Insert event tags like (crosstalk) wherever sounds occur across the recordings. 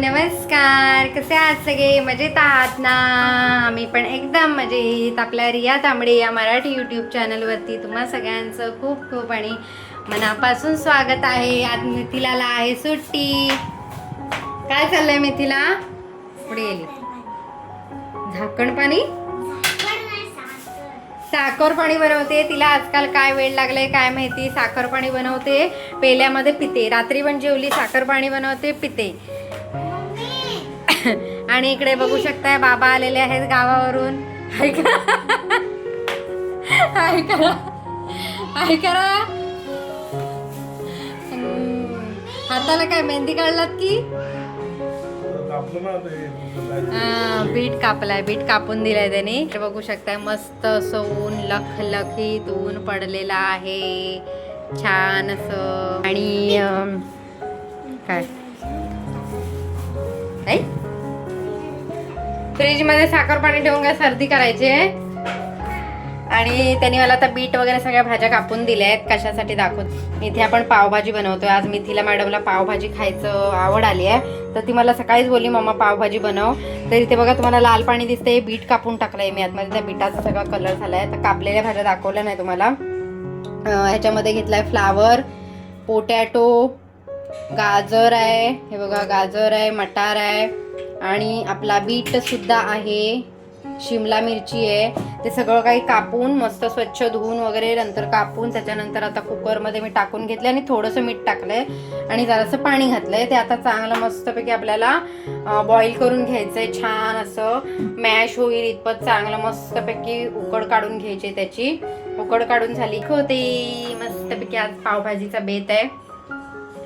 नमस्कार कसे आहात सगळे? मजेत आहात ना? आम्ही पण एकदम मजेत. आपल्या रिया तांबडे या मराठी यूट्यूब चॅनलवरती तुम्हा सगळ्यांचं खूप खूप आणि मनापासून स्वागत आहे. आज मिथिलाला आहे सुट्टी. काय चाललंय मिथिला? पुढे गेली झाकण पाणी? साखर पाणी बनवते. तिला आजकाल काय वेळ लागलाय काय माहिती? साखर पाणी बनवते. पेल्यामध्ये पिते. रात्री पण जेवली साखर पाणी बनवते पिते. आणि इकडे बघू शकताय बाबा आलेले आहेत गावावरून. ऐका ऐका ऐका हाताला काय मेहंदी काढलात की? बीट कापलाय बीट कापून दिलाय त्याने. बघू शकताय मस्त असं ऊन लखलखीत ऊन पडलेलं आहे. छान असं. आणि काय? काय फ्रीजमध्ये साखर पाणी ठेवून काय सर्दी करायची आहे? आणि त्यांनी मला आता बीट वगैरे सगळ्या भाज्या कापून दिल्या आहेत कशासाठी दाखवत इथे आपण पावभाजी बनवतो आज मिथिला मॅडमला पावभाजी खायचं आवड आली आहे. तर ती मला सकाळीच बोलली मम्मा पावभाजी बनव. तर इथे बघा तुम्हाला लाल पाणी दिसते बीट कापून टाकलंय मी आतमध्ये. त्या बीटाचा सगळा कलर झालाय. तर कापलेल्या भाज्या दाखवल्या नाही तुम्हाला. ह्याच्यामध्ये ह्याच्यामध्ये घेतलाय फ्लावर पोटॅटो गाजर आहे. हे बघा गाजर आहे मटार आहे. आणि आपला बीट सुद्धा आहे. शिमला मिरची आहे. ते सगळं काही कापून मस्त स्वच्छ धुवून वगैरे नंतर कापून त्याच्यानंतर आता कुकरमध्ये मी टाकून घेतले आणि थोडंसं मीठ टाकलंय. आणि जरासं पाणी घातलंय. ते आता चांगलं मस्तपैकी आपल्याला बॉईल करून घ्यायचंय. छान असं मॅश होईल इतपत चांगलं मस्तपैकी उकड काढून घ्यायची त्याची. उकड काढून झाली. होते मस्तपैकी आज पावभाजीचा बेत आहे.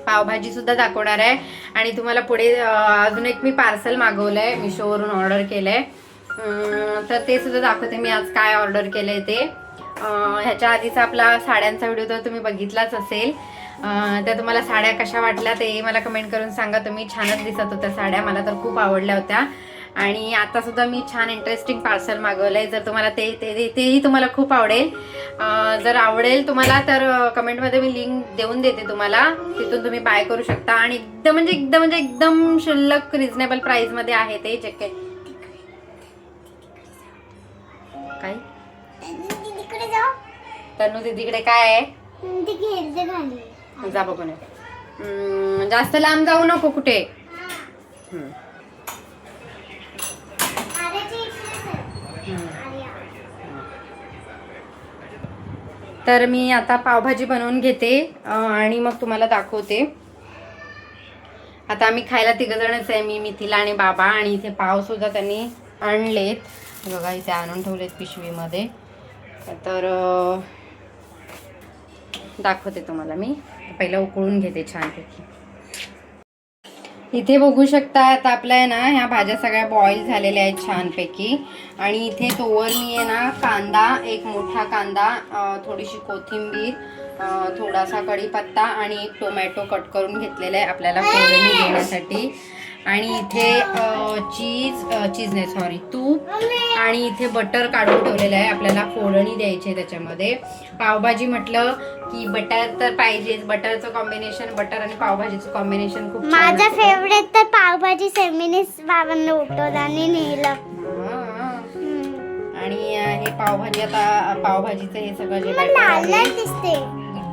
पावभाजीसुद्धा दाखवणार आहे. आणि तुम्हाला पुढे अजून एक मी पार्सल मागवलं आहे मिशोवरून ऑर्डर केलं आहे तर ते सुद्धा दाखवते मी आज काय ऑर्डर केलं आहे ते ह्याच्या आधीचा आपला साड्यांचा व्हिडिओ तर तुम्ही बघितलाच असेल. तर त्या तुम्हाला साड्या कशा वाटल्या ते मला कमेंट करून सांगा. तुम्ही छानच दिसत होत्या साड्या मला तर खूप आवडल्या होत्या. आणि आता सुद्धा मी छान इंटरेस्टिंग पार्सल मागवलं आहे जर तुम्हाला ते ते ते- तेही तुम्हाला खूप आवडेल. जर आवडेल तुम्हाला तर कमेंटमध्ये मी लिंक देऊन देते तुम्हाला. तिथून तुम्ही बाय करू शकता. आणि एकदम म्हणजे एकदम म्हणजे एकदम शुल्लक रिझनेबल प्राइसमध्ये आहे ते चेक काय? तनु दीदीकडे काय आहे? जा बघून. जास्त लांब जाऊ नको कुठे हम्म, अरे ती इकडेच आहे. हम्म. आर्या. तर मी आता पावभाजी बनवून घेते आणि मग तुम्हाला दाखवते. आता आम्ही खायला तिघजणच आहे मी मिथिला आणि बाबा आणि इथे पावसुद्धा त्यांनी आणलेत. बघा इथे आणून ठेवलेत पिशवीमध्ये. तर दाखवते तुम्हाला मी. पहिलं उकळून घेते छानपैकी. इथे बघू शकता आता आपल्या आहे ना ह्या भाज्या सगळ्या बॉईल झालेल्या आहेत छानपैकी. आणि इथे तोवर मी आहे ना कांदा एक मोठा कांदा थोडीशी कोथिंबीर थोडासा कढीपत्ता आणि एक टोमॅटो कट करून घेतलेला आहे आपल्याला फोडणी देण्यासाठी. आणि इथे चीज चीज नाही सॉरी तूप. आणि इथे बटर काढून ठेवलेलं आहे. आपल्याला फोडणी द्यायची आहे त्याच्यामध्ये. पावभाजी म्हटलं की बटर तर पाहिजेच. बटरचं कॉम्बिनेशन बटर आणि पावभाजीचं कॉम्बिनेशन खूप माझा. फेवरेट तर पावभाजी सेमिनीस बाबांना उठवलं आणि नेलं. आणि हे पावभाजी आता पावभाजीचं हे सगळं जे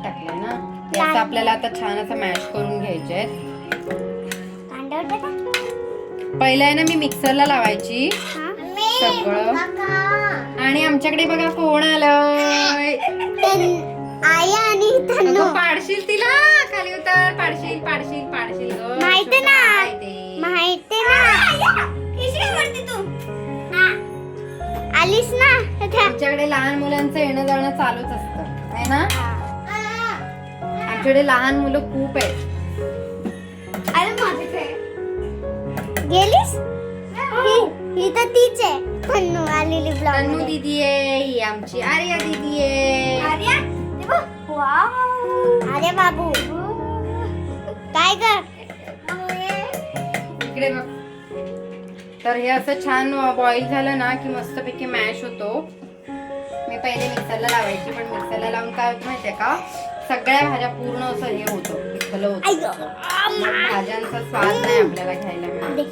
टाकलंय ना. आपल्याला आता छान असं मॅश करून घ्यायचे आहेत. पहिलं आहे ना मी मिक्सरला लावायची? सगळं. आणि आमच्याकडे बघा कोण आलं तन- आई आणि पाडशील तिला? खाली उतर. पाडशील पाडशील पाडशील ग. माहिती ना. माहिती. ना? आलीस ना? आमच्याकडे लहान मुलांचं येणं जाणं चालूच असतं. आहे ना? आमच्याकडे लहान मुलं खूप आहेत. गेलीस? ही. ही तर तीच आहे. तन्नू आलेली ब्लॉग तन्नू दीदी आहे ही आमची आर्या दीदी आहे. अरे बाबू. काय कर? इकडे बघ. तर हे असं छान बॉईल झालं ना की मस्तपैकी मॅश होतो. मी पहिले मिक्सरला लावायची पण मिक्सरला लावून काय होतं माहितीये का? सगळ्या भाज्या पूर्ण असं हे होतं भलं होतं. गं. भाज्यांचा स्वाद नाही आपल्याला घ्यायला. दे.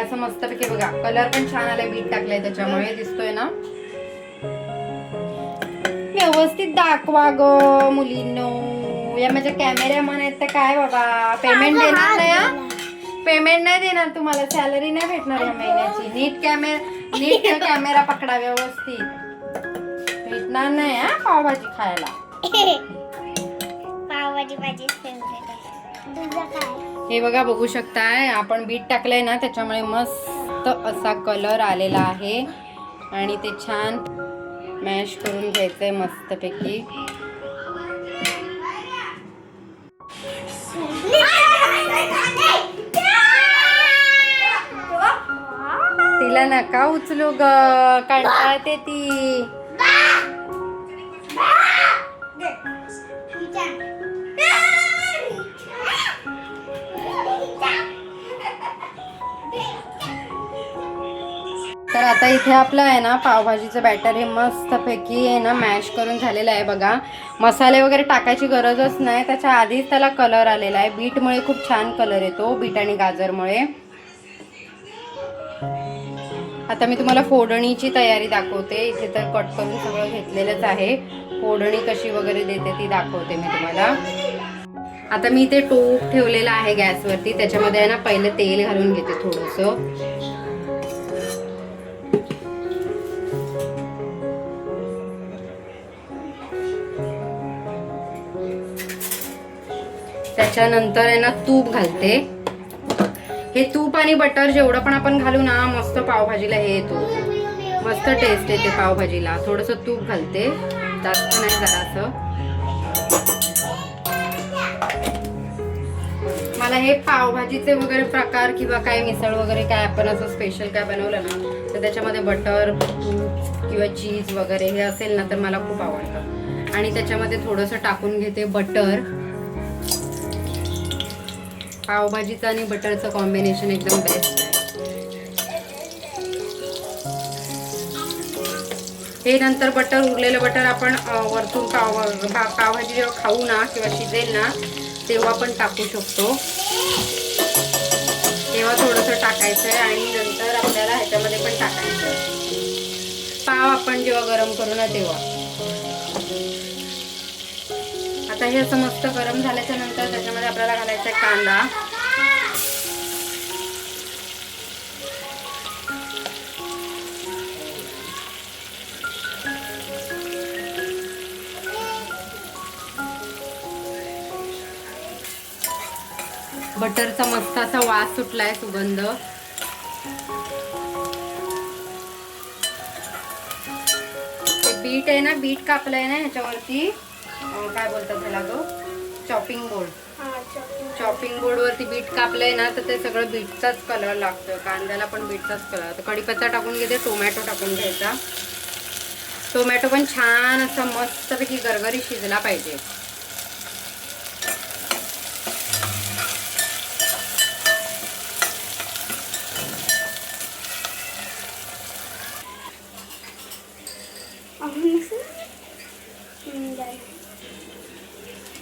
असं मस्तपैकी बघा. कलर पण छान आलाय बीट टाकलाय त्याच्यामुळे. दिसतोय ना? व्यवस्थित दाखवा ग मुलींनो. या माझ्या कॅमेरामॅन आहेत तर काय बाबा? पेमेंट देणार नाही. पेमेंट नाही देणार. तुम्हाला. सॅलरी नाही भेटणार या महिन्याची. नीट कॅमेरा नीट कॅमेरा पकडा व्यवस्थित. भेटणार नाही हा? पावभाजी खायला. (laughs) पावभाजी माझी फेवरेट आहे. तुझं काय? हे बघा बघू शकताय आपण बीट टाकलंय ना त्याच्यामुळे मस्त असा कलर आलेला आहे. आणि ते छान मॅश करून घ्यायचंय मस्तपैकी. तिला नका उचलू ग कंटाळते ती. आता इथे आपलं आहे ना पावभाजीचं बॅटर हे मस्तपैकी आहे ना मॅश करून झालेलं आहे बघा. मसाले वगैरे टाकायची गरजच नाही. त्याच्या आधीच त्याला कलर आलेला आहे. बीटमुळे खूप छान कलर येतो बीट आणि गाजरमुळे. आता मी तुम्हाला फोडणीची तयारी दाखवते. इथे तर कट करून सगळं घेतलेलंच आहे. फोडणी कशी वगैरे देते ती दाखवते मी तुम्हाला. आता मी इथे टोप ठेवलेला आहे गॅसवरती. त्याच्यामध्ये आहे ना पहिलं तेल घालून घेते थोडंसं. त्याच्यानंतर आहे ना तूप घालते. हे तूप आणि बटर जेवढं पण आपण घालू ना मस्त पावभाजीला हे येतो. मस्त टेस्ट येते पावभाजीला. थोडस तूप घालते. जास्त नाही जरासं. मला हे पावभाजीचे वगैरे प्रकार किंवा काय मिसळ वगैरे काय आपण असं स्पेशल काय बनवलं ना तर त्याच्यामध्ये बटर तूप किंवा चीज वगैरे हे असेल ना तर मला खूप आवडतं. आणि त्याच्यामध्ये थोडंसं टाकून घेते बटर. पावभाजीचं आणि बटरचं कॉम्बिनेशन एकदम बेस्ट आहे. हे नंतर बटर उरलेलं बटर आपण वरतून पाव पावभाजी जेव्हा खाऊ ना किंवा शिजेल ना तेव्हा पण टाकू शकतो. तेव्हा थोडंसं टाकायचं आहे आणि नंतर आपल्याला ह्याच्यामध्ये पण टाकायचं आहे पाव आपण जेव्हा गरम करू ना तेव्हा. आता हे असं मस्त गरम झाल्याच्यानंतर त्याच्यामध्ये आपल्याला घालायचा आहे कांदा. बटरचा मस्त असा वास सुटलाय सुगंध. बीट आहे ना बीट कापलंय ना ह्याच्यावरती. काय बोलतात त्याला तो? चॉपिंग बोर्ड चॉपिंग बोर्डवरती बीट कापलंय ना तर ते सगळं बीटचाच कलर लागतो. कांद्याला पण बीटचाच कलर तर कढीपत्ता टाकून घेते टोमॅटो टाकून घ्यायचा. टोमॅटो पण छान असा मस्तपैकी गरगरी शिजला पाहिजे.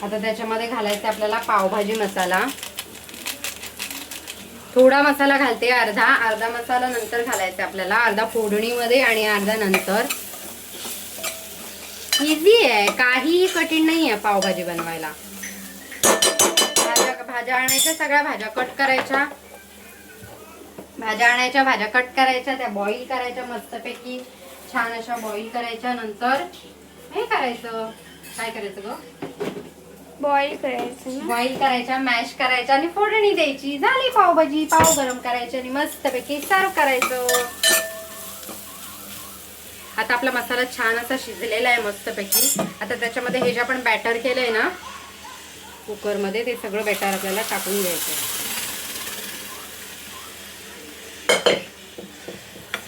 आता त्याच्यामध्ये घालायचं आपल्याला पावभाजी मसाला. थोडा मसाला घालते अर्धा. अर्धा मसाला नंतर घालायचा आपल्याला. अर्धा फोडणीमध्ये आणि अर्धा नंतर. इझी आहे. काहीही कठीण नाही आहे पावभाजी बनवायला. भाज्या भाज्या आणायच्या सगळ्या भाज्या कट करायच्या. भाज्या आणायच्या भाज्या कट करायच्या त्या बॉईल करायच्या मस्तपैकी. छान अशा बॉईल करायच्या नंतर. हे करायचं. काय करायचं ग? बॉईल करायचं ना? बॉईल करायच्या मॅश करायच्या आणि फोडणी द्यायची. झाली पावभाजी. पाव गरम करायची आणि मस्तपैकी सर्व करायचं. आता आपला मसाला छान असा शिजलेला आहे मस्तपैकी. आता त्याच्यामध्ये हे जे आपण बॅटर केलंय ना कुकरमध्ये ते सगळं बॅटर आपल्याला टाकून आहे.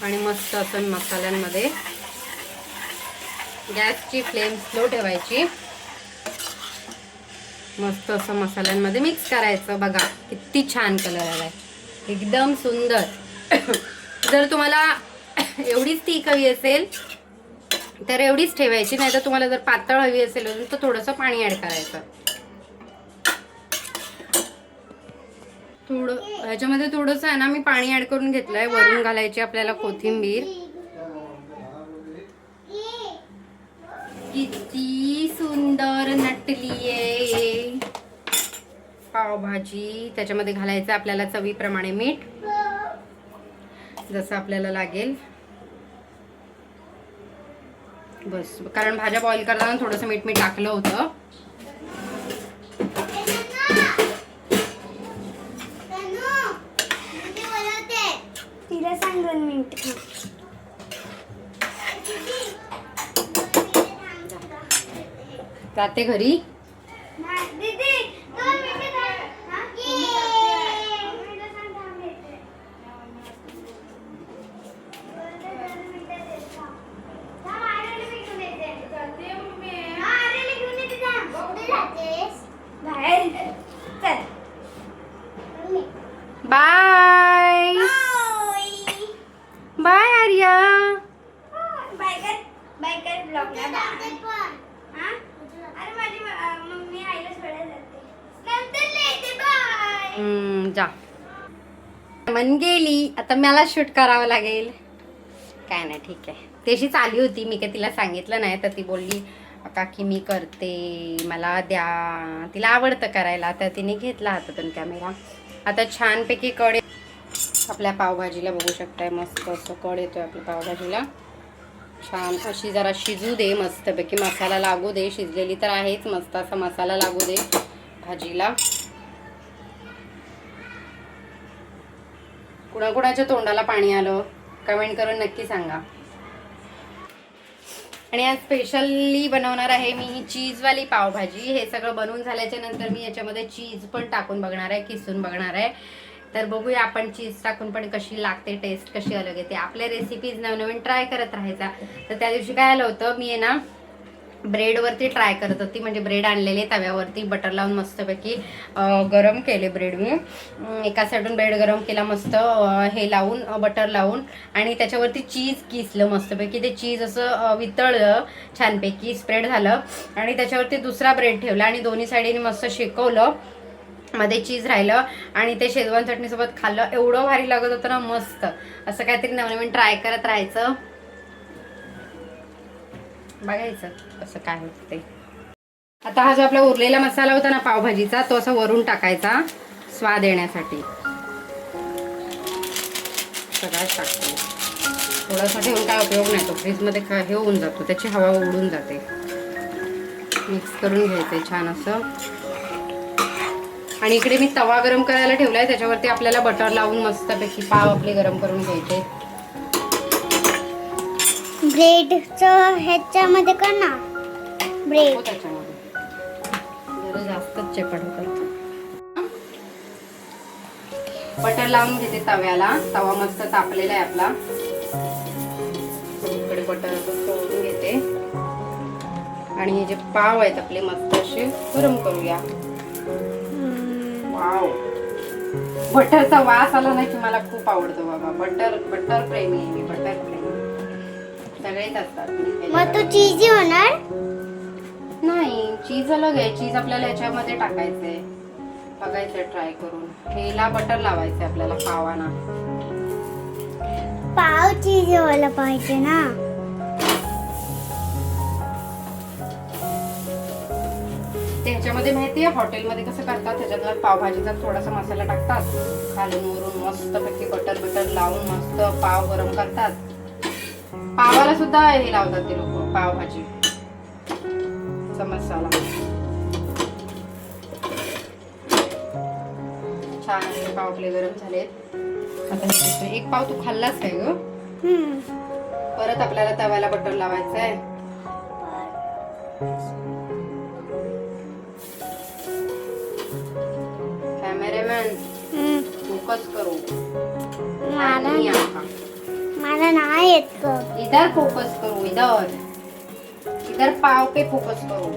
आणि मस्त असं मसाल्यांमध्ये गॅसची फ्लेम स्लो ठेवायची. मस्त असं मसाल्यांमध्ये मिक्स करायचं. बघा किती छान कलर आलाय. एकदम सुंदर. जर तुम्हाला एवढीच तीक हवी असेल तर एवढीच ठेवायची. नाही तर तुम्हाला जर पातळ हवी असेल अजून तर थोडंसं पाणी ॲड करायचं. थोडं ह्याच्यामध्ये थोडंसं आहे ना मी पाणी ॲड करून घेतलंय. वरून घालायची आपल्याला कोथिंबीर. किती सुंदर नटलीये पावभाजी त्याच्यामध्ये घालायचं आपल्याला चवीप्रमाणे मीठ. जसं आपल्याला लागेल. बस कारण भाज्या बॉईल करताना थोडंसं मीठ मी टाकलं होतं. तिला सांग दोन मिनिट जाते घरी. मन गेली आता मला शूट करावं लागेल. काय नाही ठीक आहे. तशीच आली होती मी काय तिला सांगितलं नाही तर ती बोलली काकी मी करते मला द्या. तिला आवडतं करायला तर तिने घेतला हातातून कॅमेरा आता छानपैकी कड आपल्या पावभाजीला बघू शकताय मस्त असं कड येतोय आपल्या पावभाजीला. छान अशी जरा शिजू दे मस्तपैकी मसाला लागू दे शिजलेली तर आहेच मस्त असा मसाला लागू दे भाजीला. कुणाकुणाच्या तोंडाला पाणी आलं. कमेंट करून नक्की सांगा. आणि आज स्पेशली बनवणार आहे मी ही चीजवाली पावभाजी. हे सगळं बनवून झाल्याच्यानंतर मी याच्यामध्ये चीज पण टाकून बघणार आहे किसून बघणार आहे. तर बघूया आपण चीज टाकून पण कशी लागते टेस्ट कशी अलग येते आपल्या रेसिपीज नवनवीन ट्राय करत राहायचा. तर त्या दिवशी काय आलं होतं मी आहे ना ब्रेडवरती ट्राय करत होती. म्हणजे ब्रेड आणलेले तव्यावरती बटर लावून मस्तपैकी गरम केले ब्रेड मी. एका साईडून ब्रेड गरम केला मस्त हे लावून बटर लावून. आणि त्याच्यावरती चीज किसलं मस्तपैकी. ते चीज असं वितळलं छानपैकी स्प्रेड झालं. आणि त्याच्यावरती दुसरा ब्रेड ठेवला आणि दोन्ही साईडीने मस्त शेकवलं. मध्ये चीज राहिलं आणि ते शेजवान चटणीसोबत खाल्लं. एवढं भारी लागत होतं ना मस्त. असं काहीतरी नवनवीन ट्राय करत राहायचं. बघायचं. कसं काय होतं ते. आता हा जो आपला उरलेला मसाला होता ना पावभाजीचा तो असा वरून टाकायचा स्वाद येण्यासाठी. सगळ्याच टाकतो. थोडासा ठेवून काय उपयोग नाही तो फ्रीजमध्ये खा हे होऊन जातो त्याची हवा उडून जाते. मिक्स करून घ्यायचे छान असं. आणि इकडे मी तवा गरम करायला ठेवलाय त्याच्यावरती आपल्याला बटर लावून मस्तपैकी पाव आपले गरम करून घ्यायचे. ब्रेडचं ह्याच्यामध्ये कर ना. ब्रेड त्याच्यामध्ये जरा जास्तच चेपट होतं. बटर लावून घेते तव्याला. तवा मस्त तापलेला आहे आपला. इकडे बटर सोडून घेते. आणि हे जे पाव आहेत आपले मस्त असे गरम करूया. वाव बटरचा वास आला ना की मला खूप आवडतो बाबा. बटर बटर प्रेमी आहे मी बटर प्रेमी सगळेच असतात. मग तो चीजी होणार? नाही चीज अलग आहे. चीज आपल्याला याच्यामध्ये टाकायचंय. बघायचं ट्राय करून. हेला बटर लावायचंय आपल्याला पावाना. पाव चीज व्हायला पाहिजे ना? ते ह्याच्यामध्ये माहितीये हॉटेलमध्ये कसं करतात? त्याच्यातला पावभाजीचा थोडासा मसाला टाकतात खालून वरून मस्त पैकी बटर बिटर लावून मस्त पाव गरम करतात. पावाला सुद्धा हे लावतात ते लोक पावभाजी. चा मसाला. छान असे पाव आपले गरम झालेत. आता हे एक पाव तू खाल्लाच काय ग. परत आपल्याला तव्याला बटर लावायचं आहे कॅमेरामॅन. फोकस करो. मला नहीं. येत. इधर फोकस करो इधर. इधर पाव पे फोकस करो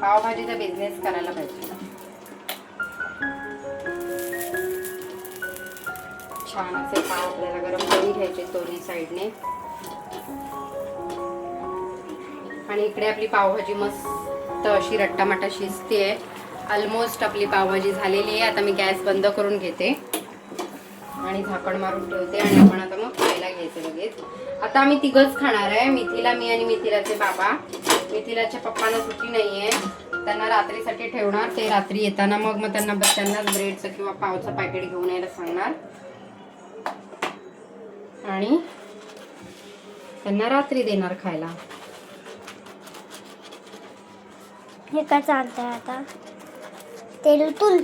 पावभाजीचा बिझनेस करायला पाहिजे छान असे पाव आपल्याला गरम करून घ्यायचे दोन्ही साईडने आणि इकडे आपली पावभाजी मस्त अशी रट्टामाटा शिजते आहे ऑलमोस्ट आपली पावभाजी झालेली आहे आता मी गॅस बंद करून घेते आणि झाकण मारून ठेवते आणि आपण आता मग खायला घ्यायचं लगेच. आता आम्ही तिघच खाणार आहे मिथिला मी आणि मिथिलाचे बाबा. मिथिलाच्या पप्पांना सुट्टी नाही आहे त्यांना रात्रीसाठी ठेवणार ते रात्री येताना मग मग त्यांना त्यांनाच ब्रेडचं किंवा पावचं पॅकेट घेऊन यायला सांगणार. आणि त्यांना रात्री देणार खायला. हे का चालतंय आता? तेल तुल.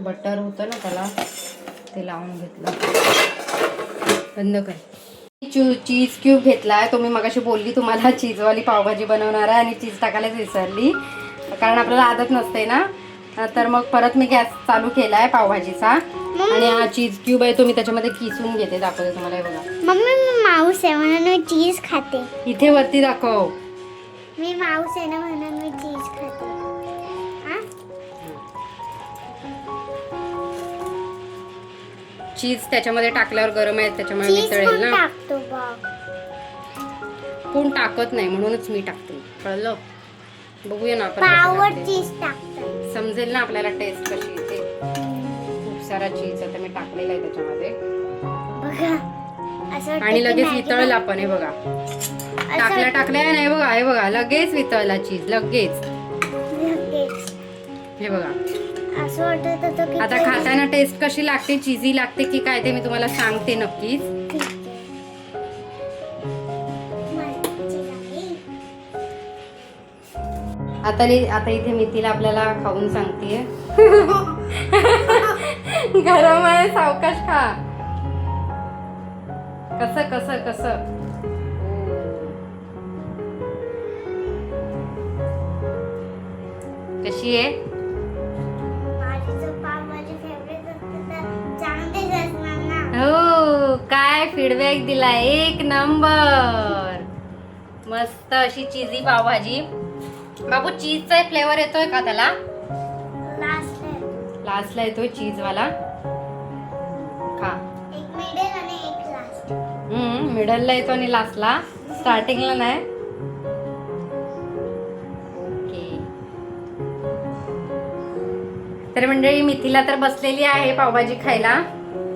बटर होतं ना त्याला. ते लावून घेतलं. बंद कर. चू चीज क्यूब घेतलाय. तो मी मगाशी बोलली तुम्हाला चीजवाली पावभाजी बनवणार आहे आणि चीज टाकायलाच विसरली. कारण आपल्याला आदत नसते ना. तर मग परत मी गॅस चालू केलाय पावभाजीचा. आणि हा चीज क्यूब आहे तो मी त्याच्यामध्ये किसून घेते. दाखवते तुम्हाला हे बघा. मम्मी मी माऊस आहे म्हणून मी चीज खाते. इथे वरती दाखव. मी माऊस आहे ना म्हणून मी चीज खाते. चीज त्याच्यामध्ये टाकल्यावर गरम आहे त्याच्यामुळे मिसळेल पण ना. कोण टाकत नाही म्हणूनच मी टाकते. कळलं? बघूया ना आपण समजेल ना आपल्याला टेस्ट कशी येते. खूप सारा चीज आता मी टाकलेला आहे त्याच्यामध्ये. आणि लगेच वितळलं आपण हे बघा. टाकल्या टाकल्या नाही बघा हे बघा लगेच वितळला चीज लगेच. हे बघा. असं वाटत होतं की आता खाताना टेस्ट कशी लागते? चिझी लागते की काय ते मी तुम्हाला सांगते नक्कीच. आता लि- आता इथे मितीला आपल्याला खाऊन सांगते गरम (laughs) आहे सावकाश खा. कसं कसं कसं? कशी आहे? हो काय फीडबॅक दिला एक नंबर मस्त अशी चिझी पावभाजी. बाबू चीजचा फ्लेवर येतोय का त्याला? लास्ट लास्टला येतोय. चीजवाला खा. एक मिडल आणि एक लास्ट हम्म मिडलला येतो आणि लास्टला स्टार्टिंगला नाही. ओके. तर मंडळी मिथिला तर बसलेली आहे पावभाजी खायला.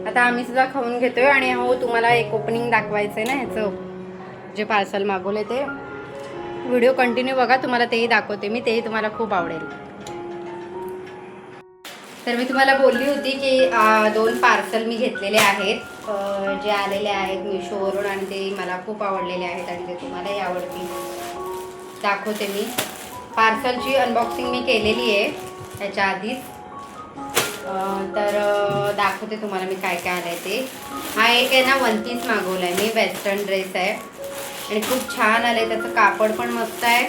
आता आम्ही सुद्धा खाऊन घेतोय आणि हो तुम्हाला एक ओपनिंग दाखवायचंय ना ह्याचं जे पार्सल मागवले ते. व्हिडिओ कंटिन्यू बघा तुम्हाला तेही दाखवते मी तेही तुम्हाला खूप आवडेल. तर मी तुम्हाला बोलली होती की दोन पार्सल मी घेतलेले आहेत. जे आलेले आहेत मिशोवरून आणि ते मला खूप आवडलेले आहेत आणि ते तुम्हालाही आवडतील. दाखवते मी. पार्सलची अनबॉक्सिंग मी केलेली आहे. त्याच्या आधीच. तर दाखवते तुम्हाला मी काय काय आलं आहे ते. हा एक आहे ना वन पीस मागवला आहे मी वेस्टर्न ड्रेस आहे. आणि खूप छान आलं आहे त्याचं कापड पण मस्त आहे.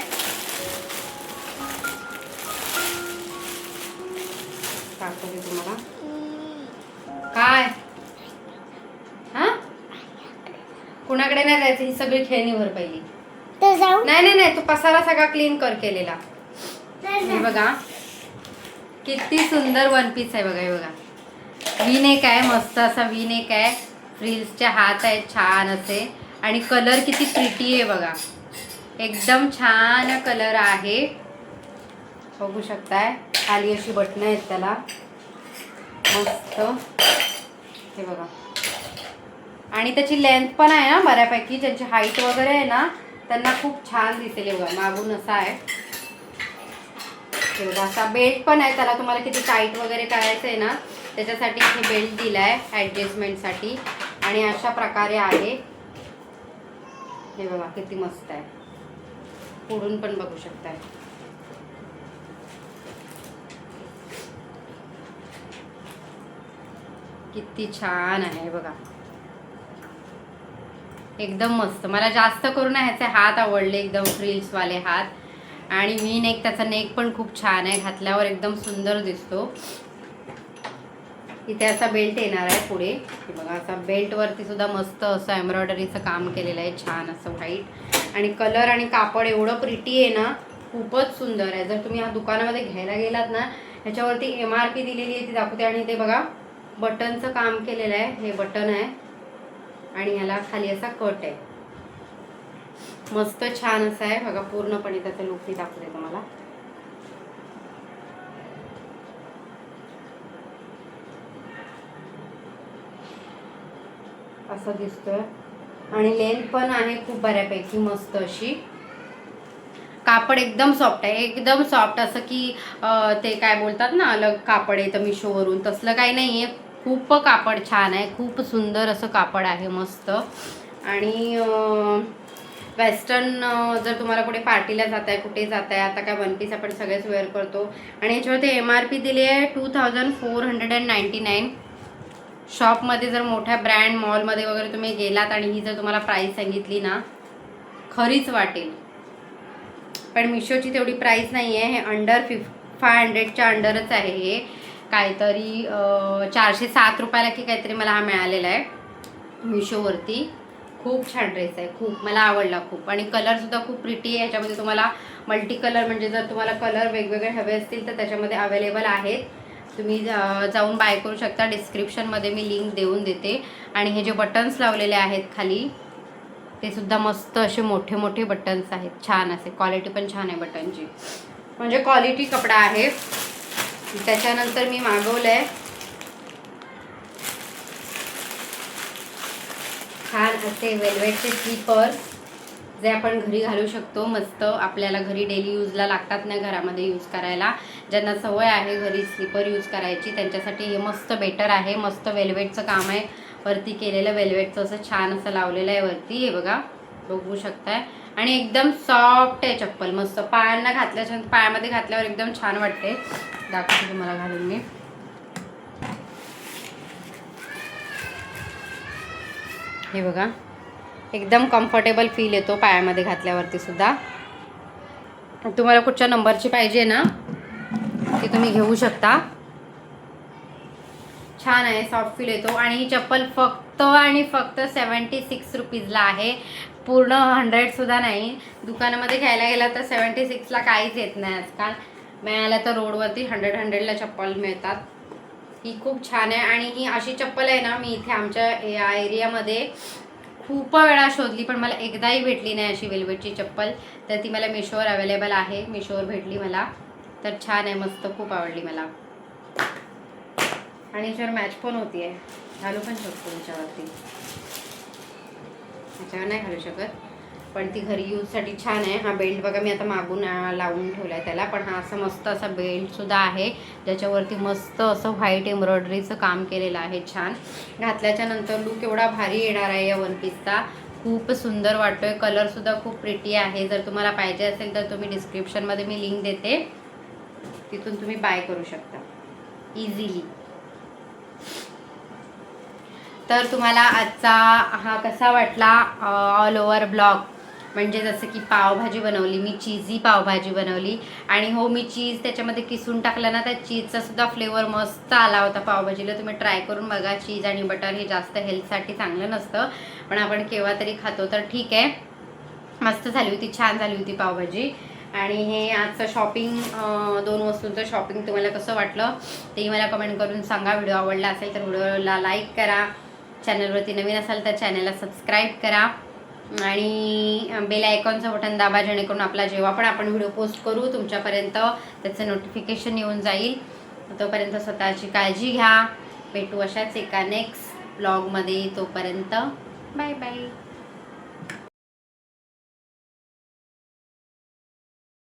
दाखवते तुम्हाला. काय? हा? कुणाकडे नाही जायचं ही सगळी खेळणी भर पहिली नाही नाही नाही तू पसारा सगळा क्लीन कर केलेला. बघा. किती सुंदर वन पीस आहे बघा हे बघा. वी नेक आहे मस्त असा वी नेक आहे फ्रिल्सचे हात आहेत छान असे. आणि कलर किती प्रिटी आहे बघा. एकदम छान कलर आहे. बघू शकताय. खाली अशी बटणं आहेत त्याला. मस्त. हे बघा. आणि त्याची लेंथ पण आहे ना बऱ्यापैकी. ज्यांची हाईट वगैरे आहे ना त्यांना खूप छान दिसेल हे बघा. मागून असा आहे. हे बघा असा बेल्ट पण आहे. त्याला तुम्हाला किती टाईट वगैरे करायचं आहे ना त्याच्यासाठी इथे बेल्ट दिला आहे ॲडजस्टमेंटसाठी आणि अशा प्रकारे आहे. हे बघा किती मस्त आहे. पुढून पण बघू शकताय. किती छान आहे बघा. एकदम मस्त. मला जास्त करून ह्याचे हात आवडले एकदम फ्रिल्सवाले हात. आणि मी नेक त्याचा नेक पण खूप छान आहे. घातल्यावर एकदम सुंदर दिसतो. इथे असा बेल्ट येणार आहे पुढे. बघा असा बेल्टवरती सुद्धा मस्त असं एम्ब्रॉयडरीचं काम केलेलं आहे. छान असं व्हाईट आणि कलर आणि कापड एवढं प्रिटी आहे ना खूपच सुंदर आहे. जर तुम्ही ह्या दुकानामध्ये घ्यायला गेलात ना ह्याच्यावरती एम आर पी दिलेली आहे ती दाखवते. आणि ते बघा बटनचं काम केलेलं आहे. हे बटन आहे. आणि ह्याला खाली असा कट आहे. मस्त छान असं आहे. बघा पूर्णपणे त्याचं लुक मी दाखवते तुम्हाला. असं दिसतोय. आणि लेंथ पण आहे खूप बऱ्यापैकी मस्त अशी. कापड एकदम सॉफ्ट आहे. एकदम सॉफ्ट असं की ते काय बोलतात ना अलग कापड आहे तर मिशोवरून. तसलं काही नाही आहे खूप कापड छान आहे. खूप सुंदर असं कापड आहे मस्त. आणि वेस्टर्न जर तुम्हाला कुठे पार्टीला जात आहे कुठे जात आहे आता काय वन पीस आपण सगळेच वेअर करतो. आणि याच्यावरती एम आर पी दिली आहे two thousand four hundred and ninety nine शॉपमध्ये जर मोठ्या ब्रँड मॉलमध्ये वगैरे तुम्ही गेलात आणि ही जर तुम्हाला प्राईस सांगितली ना खरीच वाटेल. पण मिशोची तेवढी प्राईस नाही आहे हे अंडर फिफ फाय हंड्रेडच्या अंडरच आहे हे. काहीतरी चारशे सात रुपयाला की काहीतरी मला हा मिळालेला आहे मिशोवरती खूप छान ड्रेस आहे खूप मला आवडला खूप. आणि कलरसुद्धा खूप प्रिटी आहे याच्यामध्ये तुम्हाला मल्टी कलर म्हणजे जर तुम्हाला कलर वेगवेगळे हवे असतील तर त्याच्यामध्ये अवेलेबल आहेत. तुम्ही जा- जाऊन बाय करू शकता. डिस्क्रिप्शनमध्ये मी लिंक देऊन देते. आणि हे जे बटन्स लावलेले आहेत खाली ते सुद्धा मस्त असे मोठे मोठे बटन्स आहेत. छान असे. क्वालिटी पण छान आहे बटनची म्हणजे क्वालिटी कपडा आहे. त्याच्यानंतर मी मागवलं आहे छान असे वेल्वेटचे स्लीपर्स जे आपण घरी घालू शकतो. मस्त आपल्याला घरी डेली यूजला लागतात ना घरामध्ये यूज करायला. ज्यांना सवय आहे घरी स्लीपर यूज करायची त्यांच्यासाठी हे मस्त बेटर आहे. मस्त वेल्वेटचं काम आहे. वरती केलेलं वेल्वेटचं असं छान असं लावलेलं आहे वरती. हे बघा बघू शकताय. आणि एकदम सॉफ्ट आहे चप्पल. मस्त पायांना घातल्याच्या पायामध्ये घातल्यावर एकदम छान वाटते. दाखवते तुम्हाला घालून मी. हे बघा. एकदम कम्फर्टेबल फील येतो पायामध्ये घातल्यावरती सुद्धा. तुम्हाला कुठच्या नंबरची पाहिजे ना ती तुम्ही घेऊ शकता. छान आहे सॉफ्ट फील येतो. आणि ही चप्पल फक्त आणि फक्त सेवन्टी सिक्स रुपीजला आहे. पूर्ण हंड्रेडसुद्धा नाही. दुकानामध्ये घ्यायला गेला तर सेवन्टी सिक्सला काहीच येत नाही आजकाल. मिळाल्या तर रोडवरती हंड्रेड हंड्रेडला चप्पल मिळतात. ही खूप छान आहे आणि ही अशी चप्पल आहे ना मी इथे आमच्या या एरियामध्ये खूप वेळा शोधली पण मला एकदाही भेटली नाही अशी वेल्वेटची चप्पल. तर ती मला मिशोवर अवेलेबल आहे. मिशोवर भेटली मला. तर छान आहे मस्त खूप आवडली मला. आणि याच्यावर मॅच पण होती आहे घालू पण शकतो याच्यावरती. याच्यावर नाही घालू शकत. पण ती घरी यूजसाठी छान आहे. हा बेल्ट बघा मी आता मागून लावून ठेवला आहे त्याला. पण हा असा मस्त असा बेल्टसुद्धा आहे. ज्याच्यावरती मस्त असं व्हाईट एम्ब्रॉयडरीचं काम केलेलं आहे. छान. घातल्याच्या नंतर लूक एवढा भारी येणार आहे या वन पीसचा. खूप सुंदर वाटतोय. कलरसुद्धा खूप प्रिटी आहे. जर तुम्हाला पाहिजे असेल तर तुम्ही डिस्क्रिप्शनमध्ये मी लिंक देते. तिथून तुम्ही बाय करू शकता. इझिली तर तुम्हाला आजचा हा कसा वाटला ऑल ओव्हर ब्लॉग म्हणजे जसं की पावभाजी बनवली मी चीजी पावभाजी बनवली. आणि हो मी चीज त्याच्यामध्ये किसून टाकलं ना त्या चीजचा सुद्धा फ्लेवर मस्त आला होता पावभाजीला. तुम्ही ट्राय करून बघा चीज आणि बटर हे जास्त हेल्थसाठी चांगलं नसतं. पण आपण केव्हा तरी खातो तर ठीक आहे. मस्त झाली होती छान झाली होती पावभाजी. आणि हे आजचं शॉपिंग दोन वस्तूंचं शॉपिंग तुम्हाला कसं वाटलं तेही मला कमेंट करून सांगा. व्हिडिओ आवडला असेल तर व्हिडिओला लाईक करा. चॅनलवरती नवीन असाल तर चॅनलला सबस्क्राईब करा. आणि बेल आयकॉनचं बटन दाबा जेणेकरून आपला जेव्हा पण आपण व्हिडिओ पोस्ट करू तुमच्यापर्यंत त्याचं नोटिफिकेशन येऊन जाईल. तोपर्यंत स्वतःची काळजी घ्या. भेटू अशाच एका नेक्स्ट ब्लॉगमध्ये तोपर्यंत बाय बाय